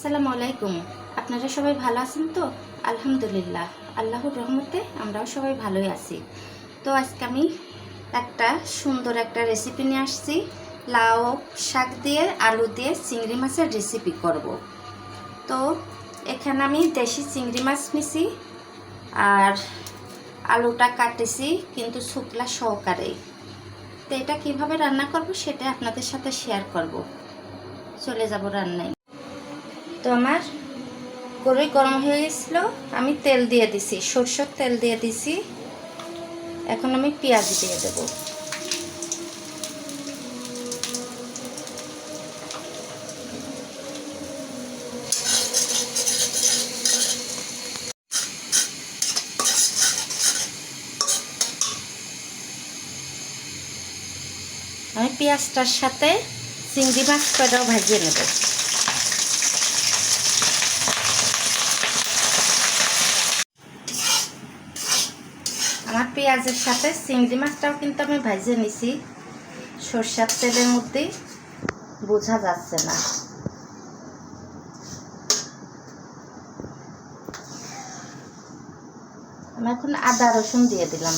আসসালামু আলাইকুম। আপনারা সবাই ভালো আছেন তো? আলহামদুলিল্লাহ। আল্লাহর রহমতে আমরাও সবাই ভালোই আছি। তো আজকে আমি একটা সুন্দর একটা রেসিপি নিয়ে আসছি। লাউ, শাক দিয়ে, আলু দিয়ে চিংড়ি মাছের রেসিপি করব। তো এখানে আমি দেশি চিংড়ি মাছ নিছি আর আলুটা কাটেছি কিন্তু শুকলা সহকারে। তো এটা কীভাবে রান্না করব সেটা আপনাদের সাথে শেয়ার করব। চলে যাব রান্নায়। তো আমার কড়াই গরম হয়ে গেছিল। আমি তেল দিয়ে দিছি, সরষের তেল দিয়ে দিছি। এখন আমি পেঁয়াজ দিয়ে দেব। আমি পেঁয়াজটার সাথে চিংড়ি মাছ কয়টাও ভাজিয়ে নেব আমার পেঁয়াজের সাথে চিংড়ি মাছটাও কিন্তু আমি ভাজিয়ে নিছি। সর্ষার তেলের মধ্যে বোঝা যাচ্ছে না। আমি এখন আদা রসুন দিয়ে দিলাম।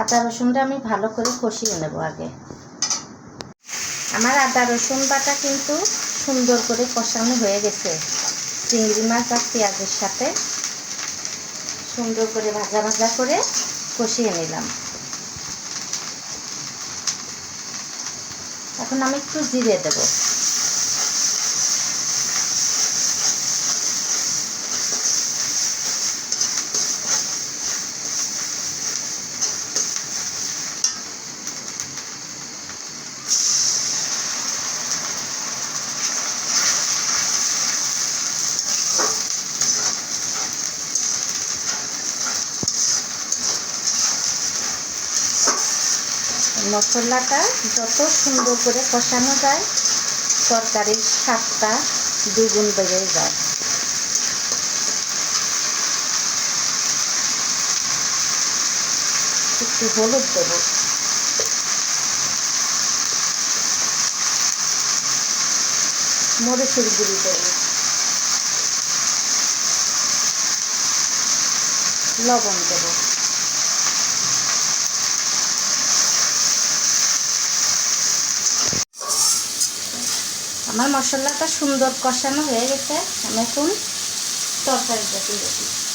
আদা রসুনটা আমি ভালো করে কষিয়ে নেব আগে। আমার আদা রসুন বাটা কিন্তু সুন্দর করে কষানো হয়ে গেছে। চিংড়ি মাছ আর পেঁয়াজের সাথে সুন্দর করে ভাজা ভাজা করে কষিয়ে নিলাম। এখন আমি একটু জিরে দেব। মশলাটা যত সুন্দর করে কষানো যায়, তরকারির স্বাদটা দ্বিগুণ বেড়ে যায়। একটু হলুদ দেব। মরিচের গুঁড়ি দেব। লবণ দেবো। আমার মশলাটা সুন্দর কষানো হয়ে গেছে। আমি এখন তরকারিটা দিয়ে দিই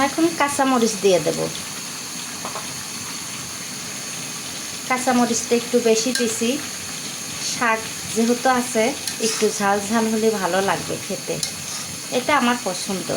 আমি এখন কাঁচামরিচ দিয়ে দেব। কাঁচামরিচটা একটু বেশি দিছি। শাক যেহেতু আছে, একটু ঝাল ঝাল হলে ভালো লাগবে খেতে। এটা আমার পছন্দ।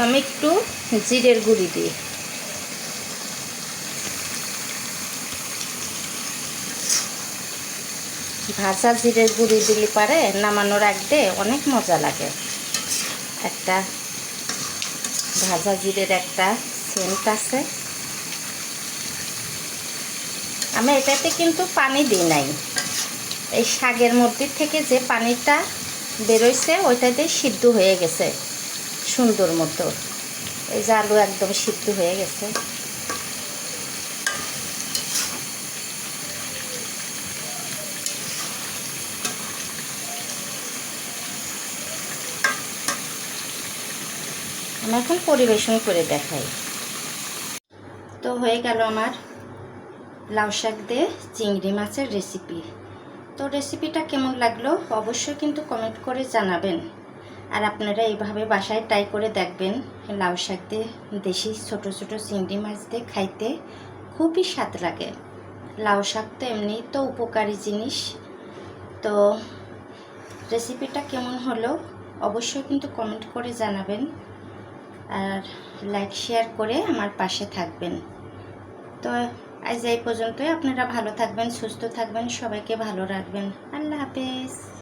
আমি একটু জিরের গুঁড়ি দিই। ভাজা জিরের গুঁড়ি দিলে পারে নামানোর আগে অনেক মজা লাগে। একটা ভাজা জিরের একটা সেন্ট আছে। আমি এটাতে কিন্তু পানি দিই নাই। এই শাকের মধ্যে থেকে যে পানিটা বেরোইছে ওইটাতে সিদ্ধ হয়ে গেছে। সুন্দর মতো। এই যে আলু একদম সিদ্ধ হয়ে গেছে। আমি এখন পরিবেশন করে দেখাই। তো হয়ে গেল আমার লাউ শাক দিয়ে চিংড়ি মাছের রেসিপি তো রেসিপিটা কেমন লাগল অবশ্যই কিন্তু কমেন্ট করে জানাবেন। আর আপনারা এইভাবে বাসায় ট্রাই করে দেখবেন লাউ শাক দিয়ে দেশি ছোট ছোট চিংড়ি মাছ দিয়ে খাইতে খুবই স্বাদ লাগে। লাউ শাক তো এমনি তো উপকারী জিনিস। তো রেসিপিটা কেমন হলো অবশ্যই কিন্তু কমেন্ট করে জানাবেন আর লাইক শেয়ার করে আমার পাশে থাকবেন। তো আজ এই পর্যন্তই। আপনারা ভালো থাকবেন, সুস্থ থাকবেন, সবাইকে ভালো রাখবেন। আল্লাহ হাফেজ।